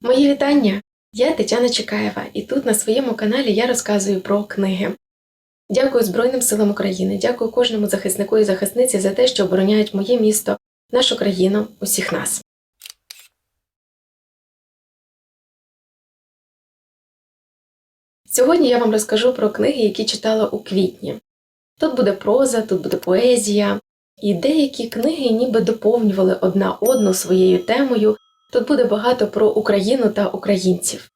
Мої вітання! Я Тетяна Чекаєва, і тут на своєму каналі я розказую про книги. Дякую Збройним силам України, дякую кожному захиснику і захисниці за те, що обороняють моє місто, нашу країну, усіх нас. Сьогодні я вам розкажу про книги, які читала у квітні. Тут буде проза, тут буде поезія, і деякі книги ніби доповнювали одна одну своєю темою. Тут буде багато про Україну та українців.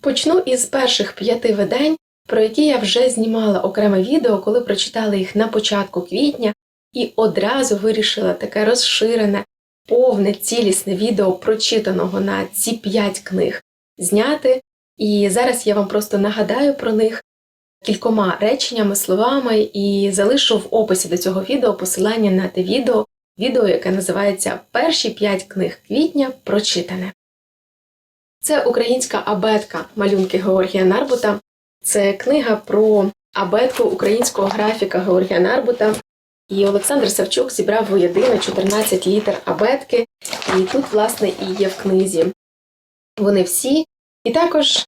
Почну із перших п'яти видань, про які я вже знімала окреме відео, коли прочитала їх на початку квітня, і одразу вирішила таке розширене, повне, цілісне відео прочитаного на ці п'ять книг зняти. І зараз я вам просто нагадаю про них кількома реченнями, словами і залишу в описі до цього відео посилання на те відео, відео, яке називається Перші п'ять книг квітня прочитане. Це українська абетка малюнки Георгія Нарбута. Це книга про абетку українського графіка Георгія Нарбута. І Олександр Савчук зібрав воєдино 14 літер абетки, і тут, власне, і є в книзі. Вони всі. І також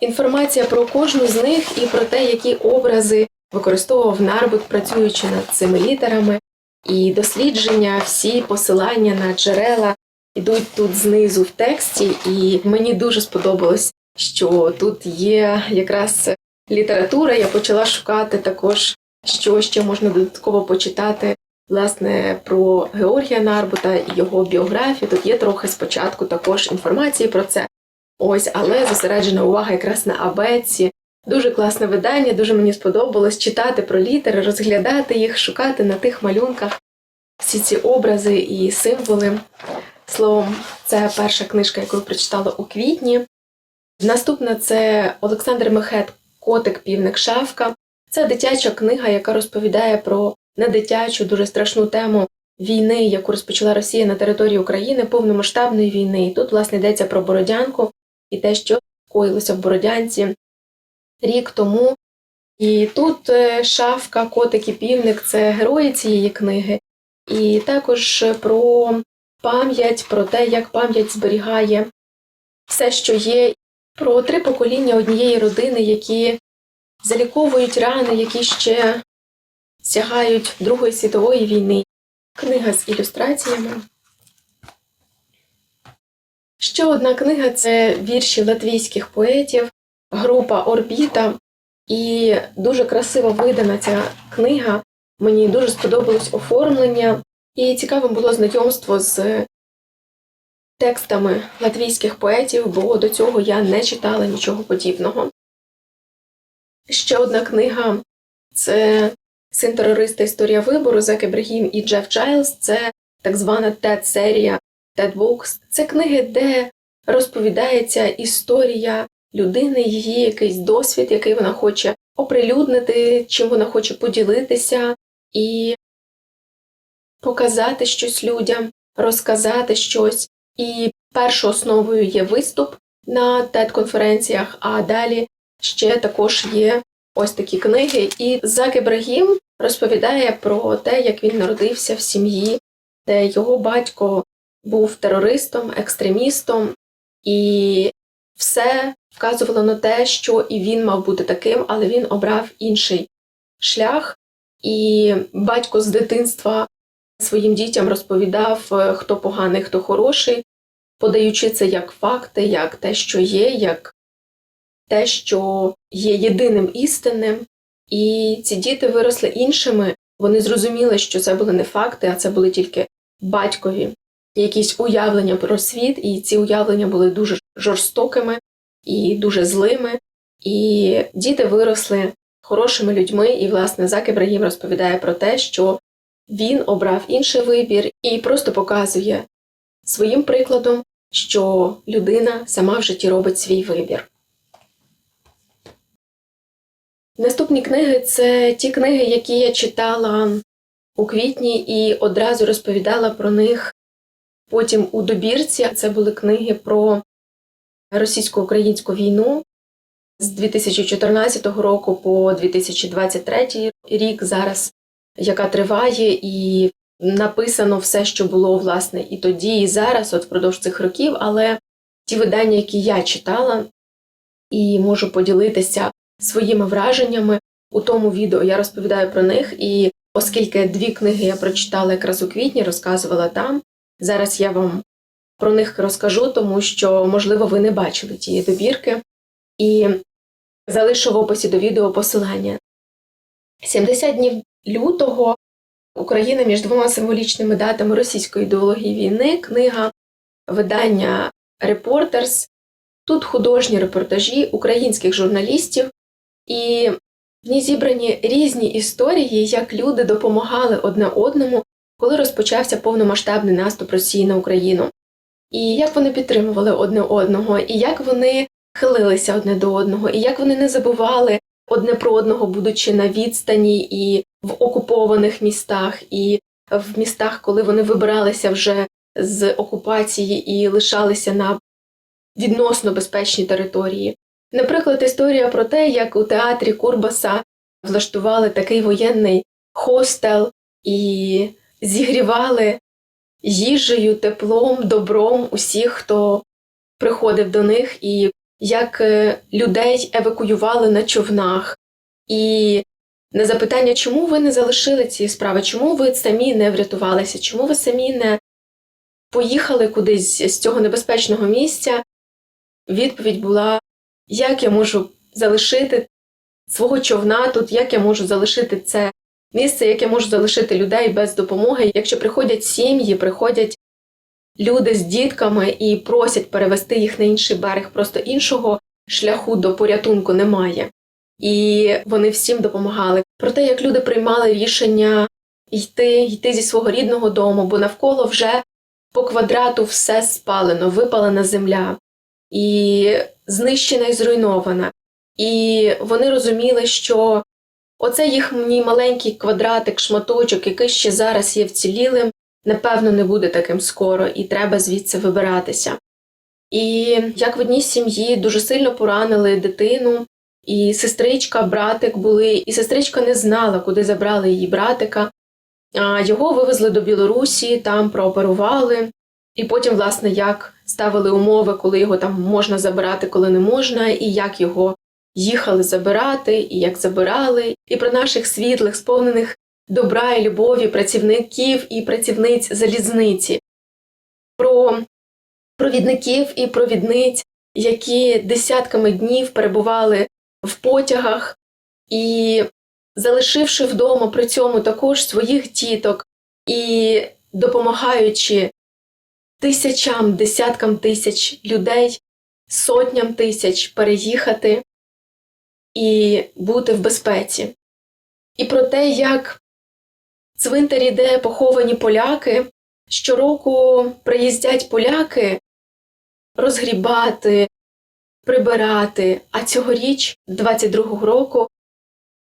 інформація про кожну з них і про те, які образи використовував Нарбут, працюючи над цими літерами, і дослідження, всі посилання на джерела ідуть тут знизу в тексті, і мені дуже сподобалось, що тут є якраз література. Я почала шукати також, що ще можна додатково почитати. Власне, про Георгія Нарбута і його біографію. Тут є трохи спочатку також інформації про це. Ось, але зосереджена увага якраз на абетці. Дуже класне видання, дуже мені сподобалось читати про літери, розглядати їх, шукати на тих малюнках всі ці образи і символи. Словом, це перша книжка, яку я прочитала у квітні. Наступна це Олександр Мехет Котик, півник шавка. Це дитяча книга, яка розповідає про недитячу, дуже страшну тему війни, яку розпочала Росія на території України, повномасштабної війни. І тут, власне, йдеться про Бородянку і те, що коїлося в Бородянці рік тому. І тут е, шавка, котик і півник це герої цієї книги, і також про пам'ять, про те, як пам'ять зберігає все, що є, про три покоління однієї родини, які заліковують рани, які ще сягають Другої світової війни. Книга з ілюстраціями. Ще одна книга це вірші латвійських поетів, група Орбіта. І дуже красиво видана ця книга. Мені дуже сподобалось оформлення, і цікавим було знайомство з текстами латвійських поетів, бо до цього я не читала нічого подібного. Ще одна книга це Син терориста Історія вибору Зек Ібрагім і Джеф Джайлз. Це так звана TED серія TED Books. Це книги, де розповідається історія людини, її якийсь досвід, який вона хоче оприлюднити, чим вона хоче поділитися і показати щось людям, розказати щось. І першою основою є виступ на TED-конференціях, а далі ще також є ось такі книги. І Зак Ібрагім розповідає про те, як він народився в сім'ї, де його батько був терористом, екстремістом, і все вказувало на те, що і він мав бути таким, але він обрав інший шлях. І батько з дитинства своїм дітям розповідав, е, хто поганий, хто хороший, подаючи це як факти, як те, що є, як те, що є єдиним істинним. І ці діти виросли іншими, вони зрозуміли, що це були не факти, а це були тільки батькові якісь уявлення про світ, і ці уявлення були дуже жорстокими і дуже злими. І діти виросли хорошими людьми, і, власне, Зак Ібрагім розповідає про те, що він обрав інший вибір і просто показує своїм прикладом, що людина сама в житті робить свій вибір. Наступні книги це ті книги, які я читала у квітні і одразу розповідала про них потім у добірці. Це були книги про російсько-українську війну з 2014 року по 2023 рік зараз, яка триває, і написано все, що було власне і тоді, і зараз, от впродовж цих років, але ті видання, які я читала, і можу поділитися своїми враженнями у тому відео. Я розповідаю про них, і оскільки дві книги я прочитала якраз у квітні, розказувала там. Зараз я вам про них розкажу, тому що, можливо, ви не бачили тієї добірки. І залишу в описі до відео посилання. 70 днів лютого Україна між двома символічними датами російської ідеології війни, книга видання Reporters. Тут художні репортажі українських журналістів, і в ній зібрані різні історії, як люди допомагали одне одному, коли розпочався повномасштабний наступ Росії на Україну, і як вони підтримували одне одного, і як вони хилилися одне до одного, і як вони не забували одне про одного, будучи на відстані і в окупованих містах, і в містах, коли вони вибиралися вже з окупації і лишалися на відносно безпечній території. Наприклад, історія про те, як у театрі Курбаса влаштували такий воєнний хостел і зігрівали їжею, теплом, добром усіх, хто приходив до них, і як е, людей евакуювали на човнах. І на запитання, чому ви не залишили ці справи, чому ви самі не врятувалися, чому ви самі не поїхали кудись з цього небезпечного місця, відповідь була: як я можу залишити свого човна тут, як я можу залишити це місце, як я можу залишити людей без допомоги, якщо приходять сім'ї, приходять люди з дітками і просять перевести їх на інший берег, просто іншого шляху до порятунку немає. І вони всім допомагали. Про те, як люди приймали рішення йти, йти зі свого рідного дому, бо навколо вже по квадрату все спалено, випалена земля, і знищена і зруйнована. І вони розуміли, що оце їхній маленький квадратик, шматочок, який ще зараз є вцілілим, напевно, не буде таким скоро, і треба звідси вибиратися. І як в одній сім'ї дуже сильно поранили дитину, і сестричка, братик були, і сестричка не знала, куди забрали її братика. А Його вивезли до Білорусі, там прооперували, і потім, власне, як ставили умови, коли його там можна забирати, коли не можна, і як його їхали забирати, і як забирали, і про наших світлих, сповнених добра і любові працівників і працівниць залізниці, про провідників і провідниць, які десятками днів перебували в потягах. І, залишивши вдома при цьому також своїх діток і допомагаючи тисячам, десяткам тисяч людей, сотням тисяч переїхати і бути в безпеці. І про те, як цвинтарі, де поховані поляки, щороку приїздять поляки розгрібати, прибирати. А цьогоріч, 22-го року,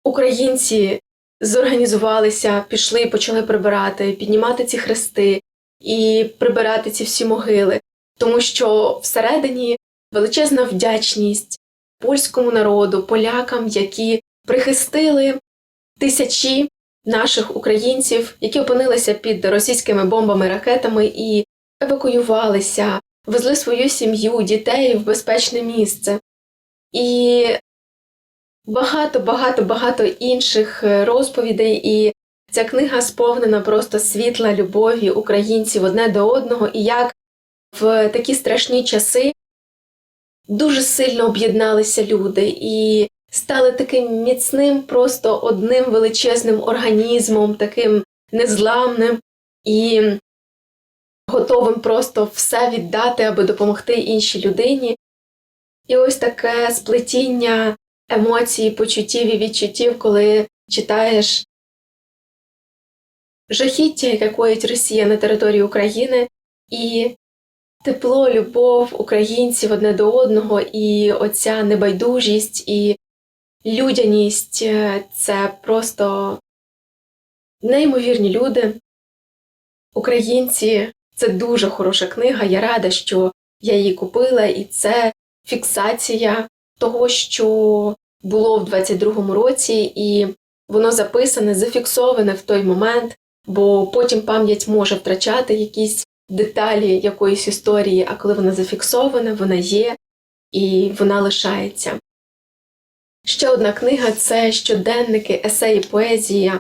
українці зорганізувалися, пішли почали прибирати, піднімати ці хрести і прибирати ці всі могили, тому що всередині величезна вдячність польському народу, полякам, які прихистили тисячі наших українців, які опинилися під російськими бомбами, ракетами і евакуювалися, везли свою сім'ю, дітей в безпечне місце. І багато, багато, багато інших розповідей. І ця книга сповнена просто світла любові українців одне до одного, і як в такі страшні часи дуже сильно об'єдналися люди і стали таким міцним, просто одним величезним організмом, таким незламним і готовим просто все віддати, аби допомогти іншій людині. І ось таке сплетіння емоцій, почуттів і відчуттів, коли читаєш жахіття, яке коїть Росія на території України, і тепло, любов українців одне до одного, і оця небайдужість і людяність е, це просто неймовірні люди. Українці це дуже хороша книга. Я рада, що я її купила, і це фіксація того, що було в 22-му році, і воно записане, зафіксоване в той момент, бо потім пам'ять може втрачати якісь деталі якоїсь історії, а коли вона зафіксована, вона є і вона лишається. Ще одна книга це щоденники, есеї, поезія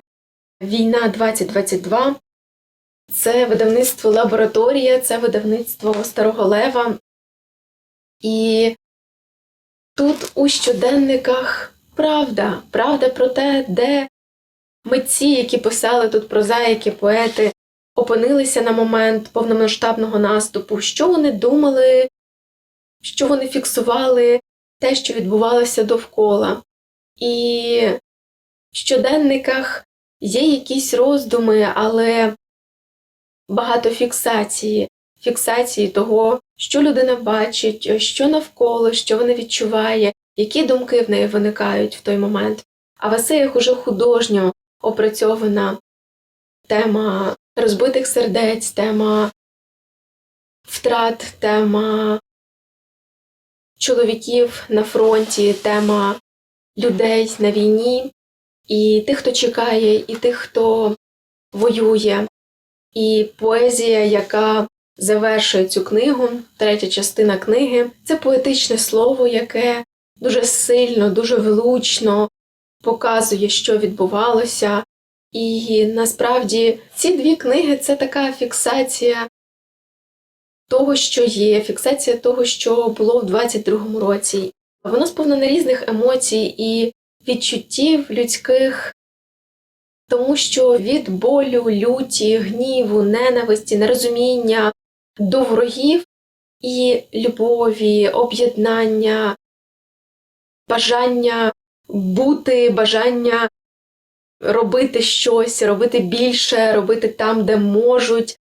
Війна 2022. Це видавництво Лабораторія, це видавництво Старого Лева. І тут у щоденниках правда, правда про те, де митці, які писали тут прозаїки, поети, опинилися на момент повномасштабного наступу, що вони думали, що вони фіксували те, що відбувалося довкола. І в щоденниках є якісь роздуми, але багато фіксації, фіксації того, що людина бачить, що навколо, що вона відчуває, які думки в неї виникають в той момент. А в есеях уже художньо опрацьована тема розбитих сердець, тема втрат, тема чоловіків на фронті, тема людей на війні, і тих, хто чекає, і тих, хто воює, і поезія, яка завершує цю книгу, третя частина книги, це поетичне слово, яке дуже сильно, дуже влучно показує, що відбувалося. І насправді ці дві книги це така фіксація того, що є, фіксація того, що було в 22-му році. Воно сповнене різних емоцій і відчуттів людських, тому що від болю, люті, гніву, ненависті, нерозуміння до ворогів і любові, об'єднання, бажання бути, бажання робити щось, робити більше, робити там, де можуть,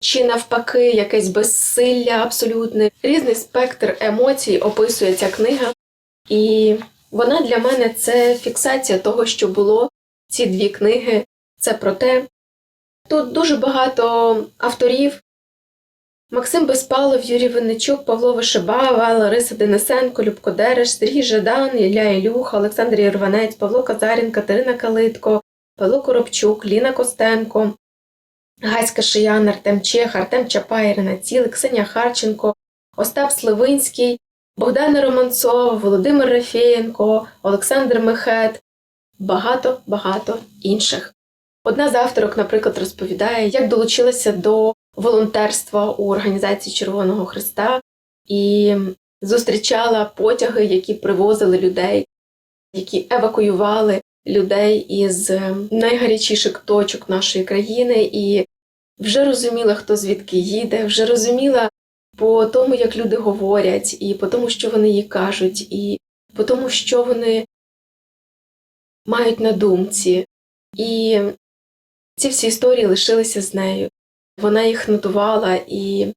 чи навпаки, якесь безсилля абсолютне. Різний спектр емоцій описує ця книга, і вона для мене це фіксація того, що було. Ці дві книги це про те. Тут дуже багато авторів. Максим Безпалов, Юрій Винничук, Павло Вишибава, Лариса Денисенко, Любко Дереш, Сергій Жадан, Ілля Ілюха, Олександр Єрванець, Павло Казарін, Катерина Калитко, Павло Коробчук, Ліна Костенко, Гаська Шиян, Артем Чех, Артем Чапай, Ірина Ціли, Ксенія Харченко, Остап Сливинський, Богдана Романцова, Володимир Рафєєнко, Олександр Мехет, багато-багато інших. Одна з авторок, наприклад, розповідає, як долучилася до волонтерства у організації Червоного Христа і зустрічала потяги, які привозили людей, які евакуювали людей із найгарячіших точок нашої країни, і вже розуміла, хто звідки їде, вже розуміла по тому, як люди говорять, і по тому, що вони їй кажуть, і по тому, що вони мають на думці. І ці всі історії лишилися з нею. Вона їх нотувала, і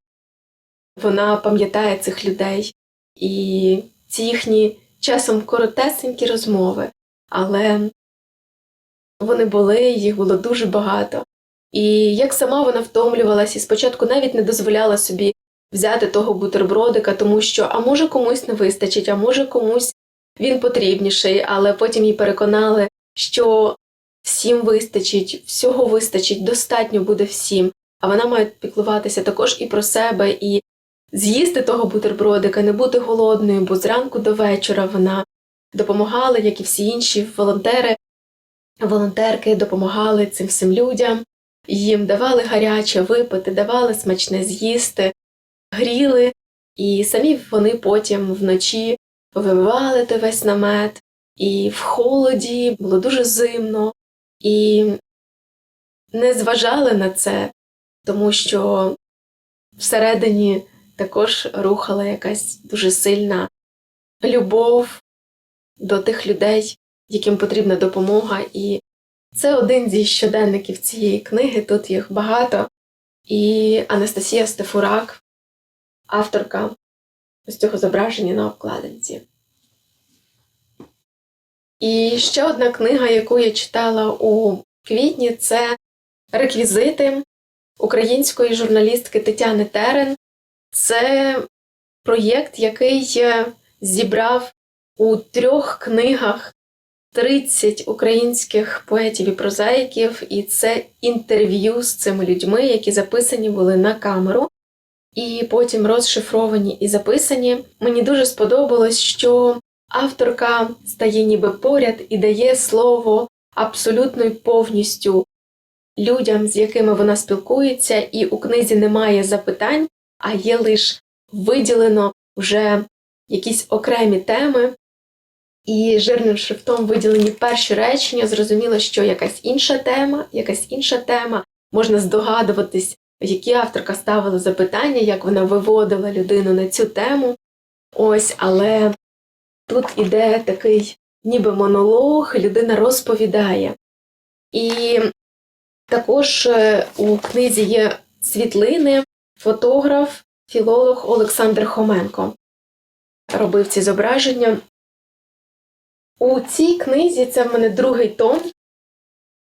вона пам'ятає цих людей. І ці їхні часом коротесенькі розмови, але вони були, їх було дуже багато. І як сама вона втомлювалася, і спочатку навіть не дозволяла собі взяти того бутербродика, тому що, а може, комусь не вистачить, а може комусь він потрібніший, але потім їй переконали, що всім вистачить, всього вистачить, достатньо буде всім. А вона має піклуватися також і про себе, і з'їсти того бутербродика, не бути голодною, бо зранку до вечора вона допомагала, як і всі інші волонтери. Волонтерки допомагали цим всім людям, їм давали гаряче випити, давали смачне з'їсти, гріли, і самі вони потім вночі вививали той весь намет, і в холоді було дуже зимно, і не зважали на це, тому що всередині також рухала якась дуже сильна любов до тих людей, яким потрібна допомога. І це один зі щоденників цієї книги, тут їх багато. І Анастасія Стефурак, авторка ось цього зображення на обкладинці. І ще одна книга, яку я читала у квітні, це реквізити української журналістки Тетяни Терен. Це проєкт, який е, зібрав у трьох книгах 30 українських поетів і прозаїків, і це інтерв'ю з цими людьми, які записані були на камеру, і потім розшифровані і записані. Мені дуже сподобалось, що авторка стає ніби поряд і дає слово абсолютно і повністю людям, з якими вона спілкується, і у книзі немає запитань, а є лише виділено вже якісь окремі теми, і жирним шрифтом виділені перші речення. Зрозуміло, що якась інша тема, якась інша тема, можна здогадуватись, які авторка ставила запитання, як вона виводила людину на цю тему. Ось, але тут іде такий ніби монолог, людина розповідає. І також е, у книзі є світлини, фотограф, філолог Олександр Хоменко робив ці зображення. У цій книзі це в мене другий том.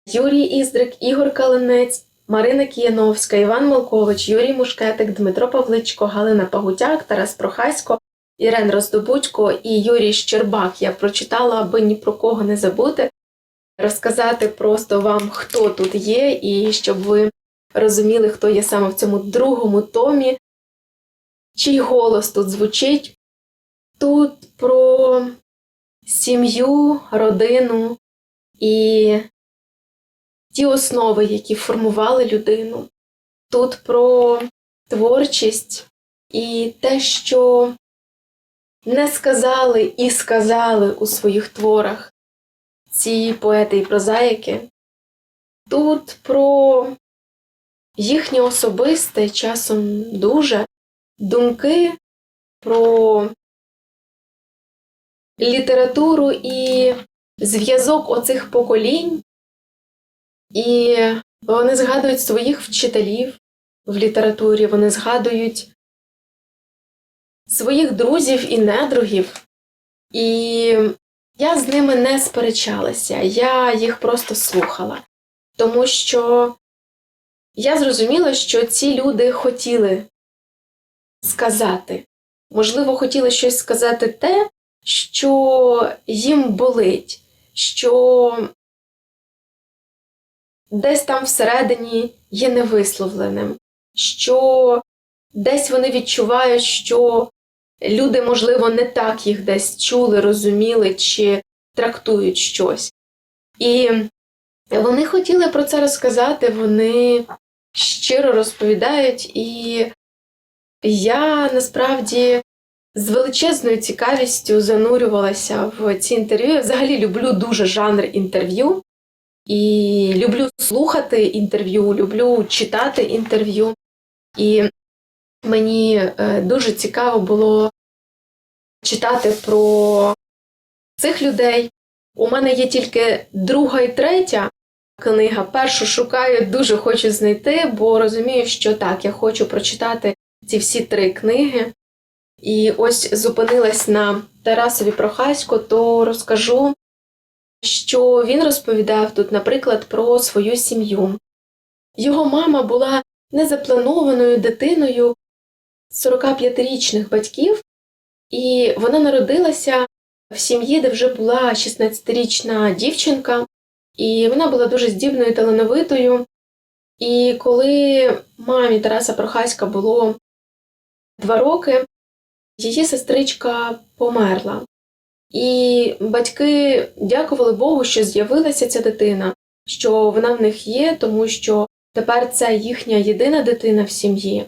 Юрій Іздрик, Ігор Калинець, Марина Кіяновська, Іван Малкович, Юрій Мушкетик, Дмитро Павличко, Галина Пагутяк, Тарас Прохасько, Ірен Роздобудько і Юрій Щербак. Я прочитала, аби ні про кого не забути, розказати просто вам, хто тут є, і щоб ви розуміли, хто є саме в цьому другому томі, чий голос тут звучить. Тут про сім'ю, родину і ті основи, які формували людину. Тут про творчість і те, що не сказали і сказали у своїх творах ці поети і прозаїки. Тут про їхнє особисте, часом дуже думки про літературу і зв'язок оцих поколінь, і вони згадують своїх вчителів в літературі, вони згадують своїх друзів і недругів. І я з ними не сперечалася, я їх просто слухала, тому що я зрозуміла, що ці люди хотіли сказати, можливо, хотіли щось сказати те, що їм болить, що десь там всередині є невисловленим, що десь вони відчувають, що люди, можливо, не так їх десь чули, розуміли чи трактують щось. І вони хотіли про це розказати, вони щиро розповідають, і я насправді з величезною цікавістю занурювалася в ці інтерв'ю. Я взагалі люблю дуже жанр інтерв'ю і люблю слухати інтерв'ю, люблю читати інтерв'ю. І мені е, дуже цікаво було читати про цих людей. У мене є тільки друга і третя книга. Першу шукаю, дуже хочу знайти, бо розумію, що так, я хочу прочитати ці всі три книги. І ось зупинилась на Тарасові Прохасько, то розкажу, що він розповідав тут, наприклад, про свою сім'ю. Його мама була незапланованою дитиною 45-річних батьків, і вона народилася в сім'ї, де вже була 16-річна дівчинка, і вона була дуже здібною і талановитою. І коли мамі Тараса Прохаська було два роки, її сестричка померла. І батьки дякували Богу, що з'явилася ця дитина, що вона в них є, тому що тепер це їхня єдина дитина в сім'ї.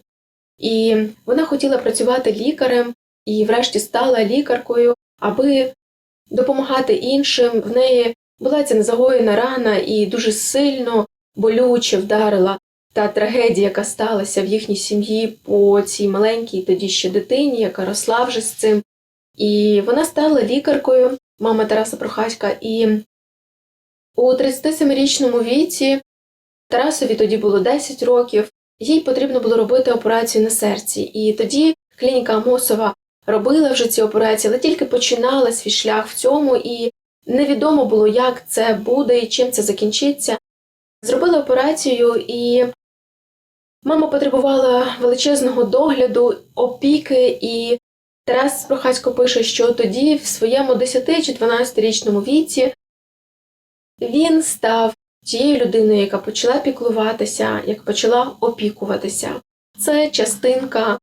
І вона хотіла працювати лікарем і, врешті, стала лікаркою, аби допомагати іншим. В неї була ця незагоєна рана і дуже сильно болюче вдарила та трагедія, яка сталася в їхній сім'ї по цій маленькій тоді ще дитині, яка росла вже з цим. І вона стала лікаркою, мама Тараса Прохаська, і у 37-річному віці Тарасові тоді було 10 років, їй потрібно було робити операцію на серці. І тоді клініка Амосова робила вже ці операції, але тільки починала свій шлях в цьому, і невідомо було, як це буде і чим це закінчиться. Зробили операцію, і Мама потребувала величезного догляду, опіки, і Тарас Прохасько пише, що тоді, в своєму 10 чи 12-річному віці, він став тією людиною, яка почала піклуватися, яка почала опікуватися. Це частинка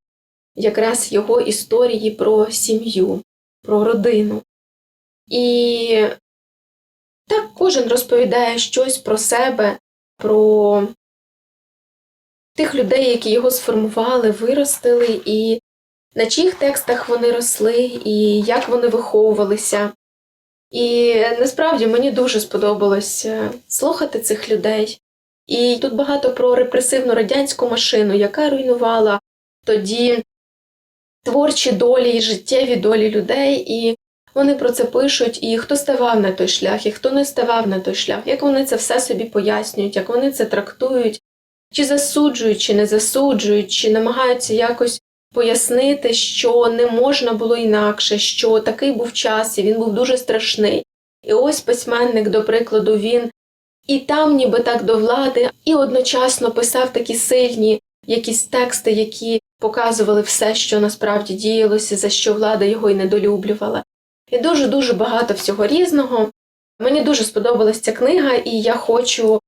якраз його історії про сім'ю, про родину. І так кожен розповідає щось про себе, про тих людей, які його сформували, виростили, і на чиїх текстах вони росли, і як вони виховувалися. І насправді мені дуже сподобалось е, слухати цих людей. І тут багато про репресивну радянську машину, яка руйнувала тоді творчі долі і життєві долі людей, і вони про це пишуть, і хто ставав на той шлях, і хто не ставав на той шлях, як вони це все собі пояснюють, як вони це трактують, чи засуджують, чи не засуджують, чи намагаються якось пояснити, що не можна було інакше, що такий був час, і він був дуже страшний. І ось письменник, до прикладу, він і там, ніби так до влади, і одночасно писав такі сильні якісь тексти, які показували все, що насправді діялося, за що влада його й недолюблювала. І дуже-дуже багато всього різного. Мені дуже сподобалась ця книга, і я хочу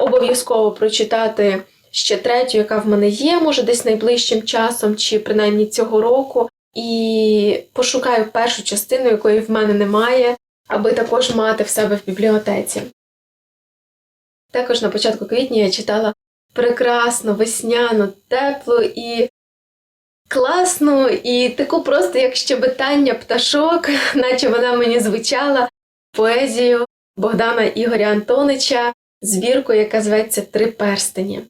обов'язково прочитати ще третю, яка в мене є, може, десь найближчим часом, чи принаймні цього року. І пошукаю першу частину, якої в мене немає, аби також мати в себе в бібліотеці. Також на початку квітня я читала прекрасну, весняну, теплу і класну, і таку просто як щебетання пташок, наче вона мені звучала поезію Богдана Ігоря Антонича, збірку, яка зветься Три перстені.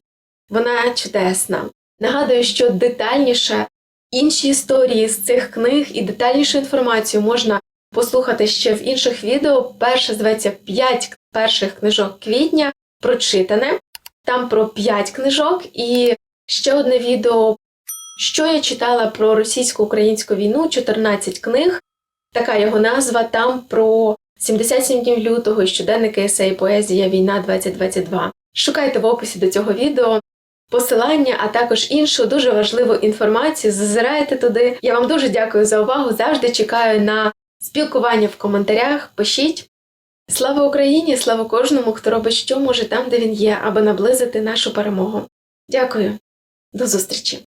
Вона чудесна. Нагадую, що детальніше інші історії з цих книг і детальнішу інформацію можна послухати ще в інших відео. Перше зветься «5 перших книжок квітня, прочитане. Там про 5 книжок, і ще одне відео, що я читала про російсько-українську війну, 14 книг. Така його назва. Там про 77 днів лютого і щоденники есеї поезія Війна 2022. Шукайте в описі до цього відео посилання, а також іншу дуже важливу інформацію. Зазирайте туди. Я вам дуже дякую за увагу. Завжди чекаю на спілкування в коментарях. Пишіть. Слава Україні! Слава кожному, хто робить що може там, де він є, аби наблизити нашу перемогу. Дякую, до зустрічі!